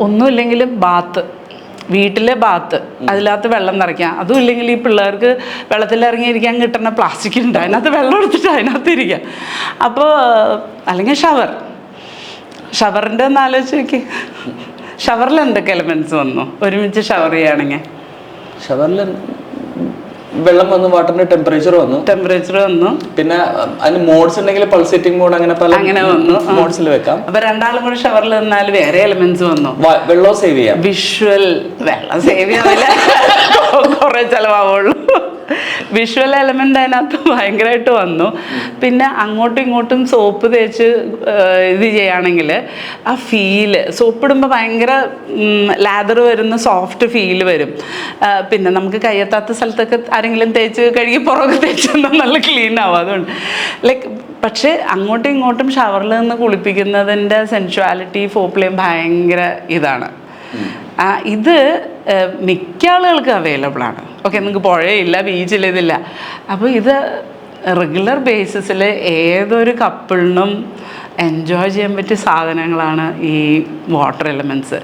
ഒന്നുമില്ലെങ്കിലും ബാത്ത്. വീട്ടിലെ ബാത്ത്. അതിനകത്ത് വെള്ളം നിറയ്ക്കാം. അതും ഇല്ലെങ്കിൽ ഈ പിള്ളേർക്ക് വെള്ളത്തിൽ ഇറങ്ങിയിരിക്കാൻ കിട്ടുന്ന പ്ലാസ്റ്റിക് ഉണ്ട്. അതിനകത്ത് വെള്ളം എടുത്തിട്ട് അതിനകത്ത് ഇരിക്കുക അപ്പോൾ അല്ലെങ്കിൽ ഷവർ. ഷവറിന്റെ ഒന്ന് ആലോചിച്ച് നോക്കി. ഷവറിൽ എന്തൊക്കെ എലമെന്റ്സ് വന്നു? ഒരുമിച്ച് ഷവർ ചെയ്യുകയാണെങ്കിൽ. ഷവറിൽ വെള്ളം വന്നു വാട്ടറിന്റെ ടെമ്പറേച്ചർ വന്നു. ടെമ്പറേച്ചർ വന്നു. പിന്നെ അതിന് മോഡ്സ് ഉണ്ടെങ്കിൽ പൾസേറ്റിംഗ് മോഡ് അങ്ങനെ പല അങ്ങനെ വന്നു. മോഡ്സിൽ വെക്കാം. അപ്പൊ രണ്ടാളും കൂടി ഷവറിൽ നിന്നാൽ വേറെ എലമെന്റ്സ് വന്നു. വെള്ളം സേവ് ചെയ്യാം. വിഷ്വൽ വെള്ളം സേവ് ചെയ്യാനില്ല കുറെ ചിലവാവുള്ളൂ. വിഷ്വൽ എലമെന്റ് അതിനകത്ത് ഭയങ്കരമായിട്ട് വന്നു. പിന്നെ അങ്ങോട്ടും ഇങ്ങോട്ടും സോപ്പ് തേച്ച് ഇത് ചെയ്യുകയാണെങ്കിൽ ആ ഫീൽ സോപ്പ് ഇടുമ്പോൾ ഭയങ്കര ലാദർ വരുന്ന സോഫ്റ്റ് ഫീൽ വരും. പിന്നെ നമുക്ക് കയ്യെത്താത്ത സ്ഥലത്തൊക്കെ ആരെങ്കിലും തേച്ച് കഴുകി പുറമൊക്കെ തേച്ച് നല്ല ക്ലീൻ ആവും. അതുകൊണ്ട് ലൈക്ക് പക്ഷേ അങ്ങോട്ടും ഇങ്ങോട്ടും ഷവറിൽ നിന്ന് കുളിപ്പിക്കുന്നതിന്റെ സെൻഷ്വാലിറ്റി ഫോപ്ലെയും ഭയങ്കര ഇതാണ്. ആ, ഇത് മിക്ക ആളുകൾക്ക് അവൈലബിൾ ആണ്. ഓക്കെ നിങ്ങൾക്ക് പുഴയില്ല ബീച്ചിൽ ഇതില്ല. അപ്പോൾ ഇത് റെഗുലർ ബേസിസിൽ ഏതൊരു കപ്പിളിനും എൻജോയ് ചെയ്യാൻ പറ്റിയ സാധനങ്ങളാണ് ഈ വാട്ടർ എലമെന്റ്സ്